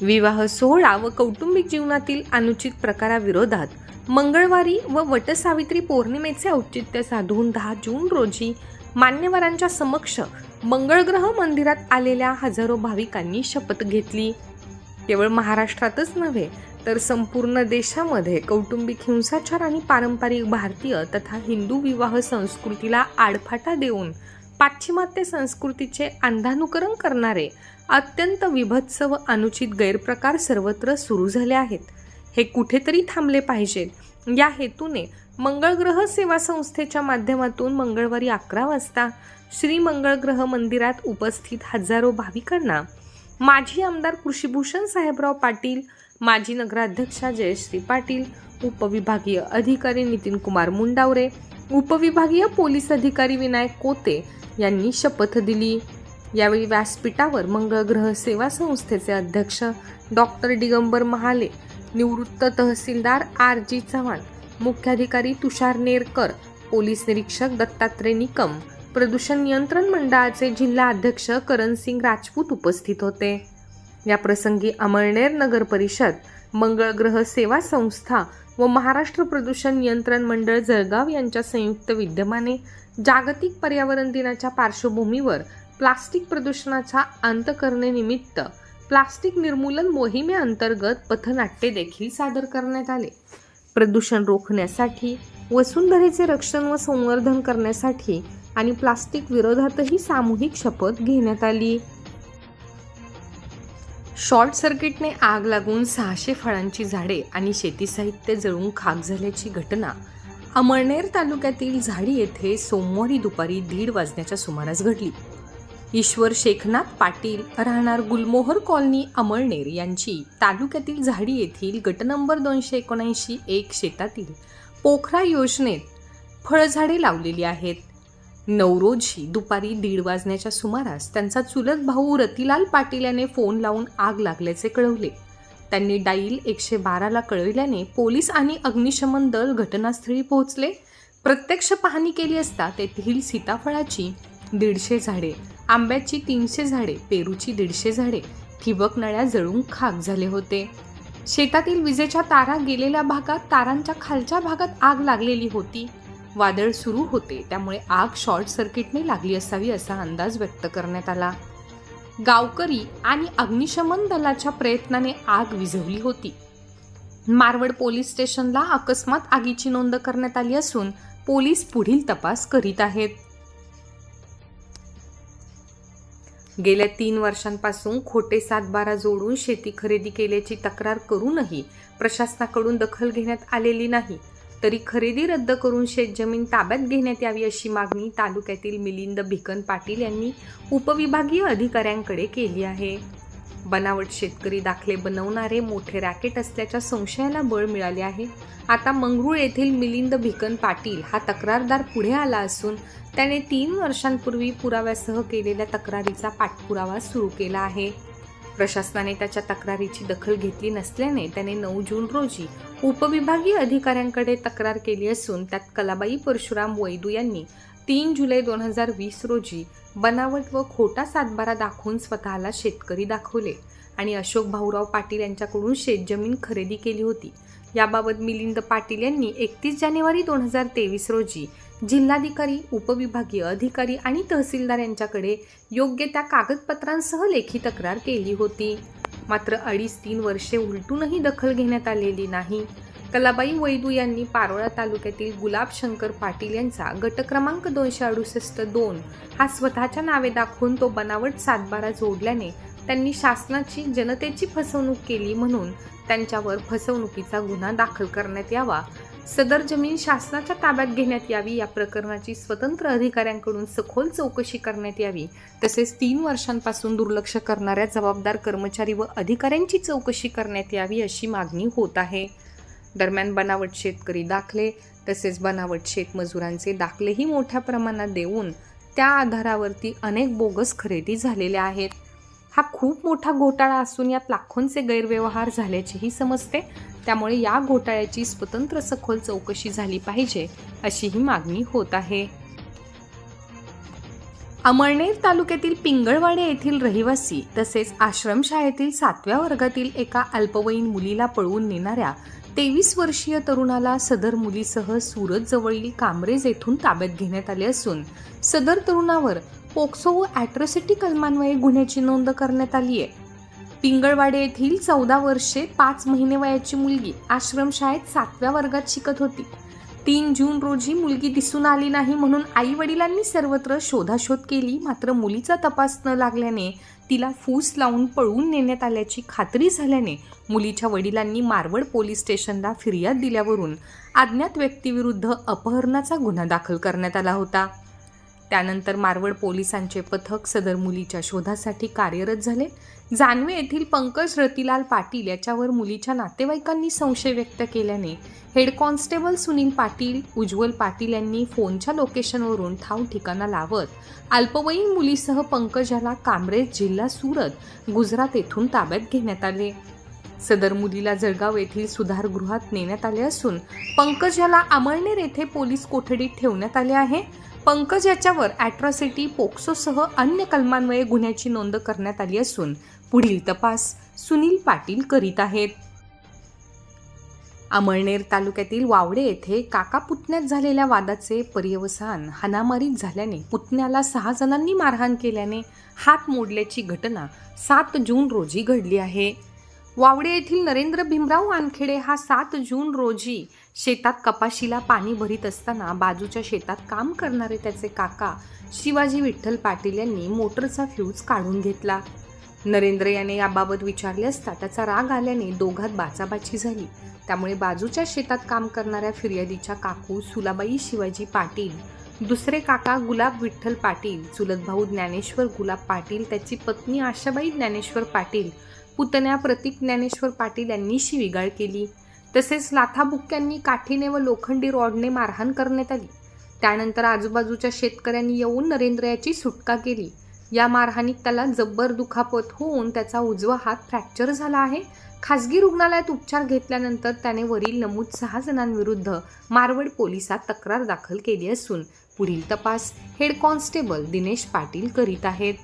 विवाह सोहळा व कौटुंबिक जीवनातील अनुचित प्रकाराविरोधात मंगळवारी व वटसावित्री पौर्णिमेचे औचित्य साधून दहा जून रोजी मान्यवरांच्या समक्ष मंगळग्रह मंदिरात आलेल्या हजारो भाविकांनी शपथ घेतली. केवळ महाराष्ट्रातच नव्हे तर संपूर्ण देशामध्ये कौटुंबिक हिंसाचार आणि पारंपरिक भारतीय तथा हिंदू विवाह संस्कृतीला आडफाटा देऊन पाश्चिमात्य संस्कृतीचे अंधानुकरण करणारे अत्यंत विभत्स व अनुचित गैरप्रकार सर्वत्र सुरू झाले आहेत. हे कुठेतरी थांबले पाहिजेत या हेतूने मंगळग्रह सेवा संस्थेच्या माध्यमातून मंगळवारी अकरा वाजता श्री मंगळग्रह मंदिरात उपस्थित हजारो भाविकांना माजी आमदार कृषीभूषण साहेबराव पाटील माजी नगराध्यक्षा जयश्री पाटील उपविभागीय अधिकारी नितीन कुमार मुंडावरे उपविभागीय पोलीस अधिकारी विनायक कोते यांनी शपथ दिली. यावेळी व्यासपीठावर मंगळग्रह सेवा संस्थेचे अध्यक्ष डॉक्टर दिगंबर महाले निवृत्त तहसीलदार आर जी चव्हाण मुख्याधिकारी तुषार नेरकर पोलीस निरीक्षक दत्तात्रय निकम प्रदूषण नियंत्रण मंडळाचे जिल्हा अध्यक्ष करणसिंग राजपूत उपस्थित होते. या प्रसंगी अमळनेर नगर परिषद मंगळग्रह सेवा संस्था व महाराष्ट्र प्रदूषण नियंत्रण मंडळ जळगाव यांच्या संयुक्त विद्यमाने जागतिक पर्यावरण दिनाच्या पार्श्वभूमीवर प्लास्टिक प्रदूषणाचा अंत करणेनिमित्त प्लास्टिक निर्मूलन मोहिमेअंतर्गत पथनाट्ये देखील सादर करण्यात आले. प्रदूषण रोखण्यासाठी वसुंधरेचे रक्षण व संवर्धन करण्यासाठी आणि प्लास्टिक विरोधातही सामूहिक शपथ घेण्यात आली. शॉर्ट सर्किटने आग लागून सहाशे फळांची झाडे आणि शेती साहित्य जळून खाक झाल्याची घटना. अमळनेर तालुक्यातील झाडी येथे सोमवारी दुपारी दीड वाजण्याच्या सुमारास घडली. ईश्वर शेखनाथ पाटील राहणार गुलमोहर कॉलनी अमळनेर यांची तालुक्यातील झाडी येथील गट नंबर दोनशे एकोणऐंशी एक शेतातील पोखरा योजनेत फळझाडे लावलेली आहेत. नवरोजी दुपारी दीड वाजण्याच्या सुमारास त्यांचा चुलत भाऊ रतिलाल पाटील याने फोन लावून आग लागल्याचे कळवले. त्यांनी डाईल एकशे बाराला कळविल्याने पोलीस आणि अग्निशमन दल घटनास्थळी पोहोचले. प्रत्यक्ष पाहणी केली असता तेथील सीताफळाची दीडशे झाडे आंब्याची तीनशे झाडे पेरूची दीडशे झाडे ठिबक नळ्या जळून खाक झाले होते. शेतातील विजेच्या तारा गेलेल्या भागात तारांच्या खालच्या भागात आग लागलेली होती. वादळ सुरू होते. त्यामुळे आग शॉर्ट सर्किटने लागली असावी असा अंदाज व्यक्त करण्यात आला. गावकरी आणि अग्निशमन दलाच्या प्रयत्नाने आग विझवली होती. मारवड पोलीस स्टेशनला अकस्मात आगीची नोंद करण्यात आली असून पोलीस पुढील तपास करीत आहेत. गेल्या तीन वर्षांपासून खोटे सातबारा जोडून शेती खरेदी केल्याची तक्रार करूनही प्रशासनाकडून दखल घेण्यात आलेली नाही. तरी खरेदी रद्द करून शेतजमीन ताब्यात घेण्यात यावी अशी मागणी तालुक्यातील मिलिंद भिकन पाटील यांनी उपविभागीय अधिकाऱ्यांकडे केली आहे. बनावट शेतकरी दाखले बनवणारे मोठे रॅकेट असल्याच्या संशयाला बळ मिळाले आहे. आता मंगरूळ येथील मिलिंद भिकन पाटील हा तक्रारदार पुढे आला असून त्याने तीन वर्षांपूर्वी पुराव्यासह केलेल्या तक्रारीचा पाठपुरावा सुरू केला आहे. प्रशासनाने त्याच्या तक्रारीची दखल घेतली नसल्याने त्याने नऊ जून रोजी उपविभागीय अधिकाऱ्यांकडे तक्रार केली असून त्यात कलाबाई परशुराम वैदू यांनी तीन जुलै दोन हजार वीस रोजी बनावट व खोटा सातबारा दाखवून स्वतःला शेतकरी दाखवले. आणि अशोक भाऊराव पाटील यांच्याकडून शेतजमीन खरेदी केली होती. याबाबत मिलिंद पाटील यांनी एकतीस जानेवारी दोन हजार तेवीस रोजी जिल्हाधिकारी उपविभागीय अधिकारी आणि तहसीलदार यांच्याकडे योग्य त्या कागदपत्रांसह लेखी तक्रार केली होती. मात्र अडीच तीन वर्षे उलटूनही दखल घेण्यात आलेली नाही. कलाबाई वैदू यांनी पारोळा तालुक्यातील गुलाब शंकर पाटील यांचा गट क्रमांक दोनशे अडुसष्ट दोन हा स्वतःच्या नावे दाखवून तो बनावट सातबारा जोडल्याने त्यांनी शासनाची जनतेची फसवणूक केली म्हणून त्यांच्यावर फसवणुकीचा गुन्हा दाखल करण्यात यावा. सदर जमीन शासनाच्या ताब्यात घेण्यात यावी. या प्रकरणाची स्वतंत्र अधिकाऱ्यांकडून सखोल चौकशी करण्यात यावी. तसेच तीन वर्षांपासून दुर्लक्ष करणाऱ्या जबाबदार कर्मचारी व अधिकाऱ्यांची चौकशी करण्यात यावी अशी मागणी होत आहे. दरम्यान बनावट शेतकरी दाखले तसेच बनावट शेतमजुरांचे दाखलेही मोठ्या प्रमाणात देऊन त्या आधारावरती अनेक बोगस खरेदी झालेल्या आहेत. हा खूप मोठा घोटाळा असून यात लाखोंचे गैरव्यवहार झाल्याचेही समजते. त्यामुळे या घोटाळ्याची स्वतंत्र सखोल चौकशी झाली पाहिजे अशीही मागणी होत आहे. अमळनेर तालुक्यातील पिंगळवाडे येथील रहिवासी तसेच आश्रमशाळेतील सातव्या वर्गातील एका अल्पवयीन मुलीला पळवून नेणाऱ्या तेवीस वर्षीय तरुणाला सदर मुलीसह सुरतजवळील कामरेज येथून ताब्यात घेण्यात आले असून सदर तरुणावर पोक्सो व अॅट्रॉसिटी कलमान्वये गुन्ह्याची नोंद करण्यात आली आहे पिंगळवाडे येथील चौदा वर्षे पाच महिने वयाची मुलगी आश्रमशाळेत सातव्या वर्गात शिकत होती. तीन जून रोजी मुलगी दिसून आली नाही म्हणून आई वडिलांनी सर्वत्र शोधाशोध केली मात्र मुलीचा तपास न लागल्याने तिला फूस लावून पळवून नेण्यात आल्याची खात्री झाल्याने मुलीच्या वडिलांनी मारवड पोलीस स्टेशनला फिर्याद दिल्यावरून अज्ञात व्यक्तीविरुद्ध अपहरणाचा गुन्हा दाखल करण्यात आला होता. त्यानंतर मारवड पोलिसांचे पथक सदर मुलीच्या शोधासाठी कार्यरत झाले. जानवे येथील पंकज रतिलाल पाटील याच्यावर मुलीच्या नातेवाईकांनी संशय व्यक्त केल्याने हेड कॉन्स्टेबल सुनील पाटील उज्ज्वल पाटील यांनी फोनच्या लोकेशनवरून ठाव ठिकाणा लावत अल्पवयीन मुलीसह पंकज याला कामरेज जिल्हा सुरत गुजरात येथून ताब्यात घेण्यात आले. सदर मुलीला जळगाव येथील सुधारगृहात नेण्यात आले असून पंकज याला अमळनेर येथे पोलीस कोठडीत ठेवण्यात आले आहे. पंकज याच्यावर ॲट्रॉसिटी पोक्सोसह अन्य कलमांमुळे गुन्ह्याची नोंद करण्यात आली असून पुढील तपास सुनील पाटील करीत आहेत. अमळनेर तालुक्यातील वावडे येथे काका पुतण्यात झालेल्या वादाचे पर्यवसान हनामारीत झाल्याने पुतण्याला सहा जणांनी मारहाण केल्याने हात मोडल्याची घटना सात जून रोजी घडली आहे. वावडे येथील नरेंद्र भीमराव वानखेडे हा सात जून रोजी शेतात कपाशीला पाणी भरीत असताना बाजूच्या शेतात काम करणारे त्याचे काका शिवाजी विठ्ठल पाटील यांनी मोटरचा फ्यूज काढून घेतला. नरेंद्र याने याबाबत विचारले असता त्याचा राग आल्याने दोघात बाचाबाची झाली. त्यामुळे बाजूच्या शेतात काम करणाऱ्या फिर्यादीच्या काकू सुलाबाई शिवाजी पाटील दुसरे काका गुलाब विठ्ठल पाटील चुलत भाऊ ज्ञानेश्वर गुलाब पाटील त्याची पत्नी आशाबाई ज्ञानेश्वर पाटील पुतण्या प्रतीक ज्ञानेश्वर पाटील यांनी शिवीगाळ केली. तसेच लाथाबुक्क्यांनी काठीने व लोखंडी रॉडने मारहाण करण्यात आली. त्यानंतर आजूबाजूच्या शेतकऱ्यांनी येऊन नरेंद्र याची सुटका केली. या मारहाणीत त्याला जब्बर दुखापत होऊन त्याचा उजवा हात फ्रॅक्चर झाला आहे. खासगी रुग्णालयात उपचार घेतल्यानंतर त्याने वरील नमूद सहा जणांविरुद्ध मारवड पोलिसात तक्रार दाखल केली असून पुढील तपास हेड कॉन्स्टेबल दिनेश पाटील करीत आहेत.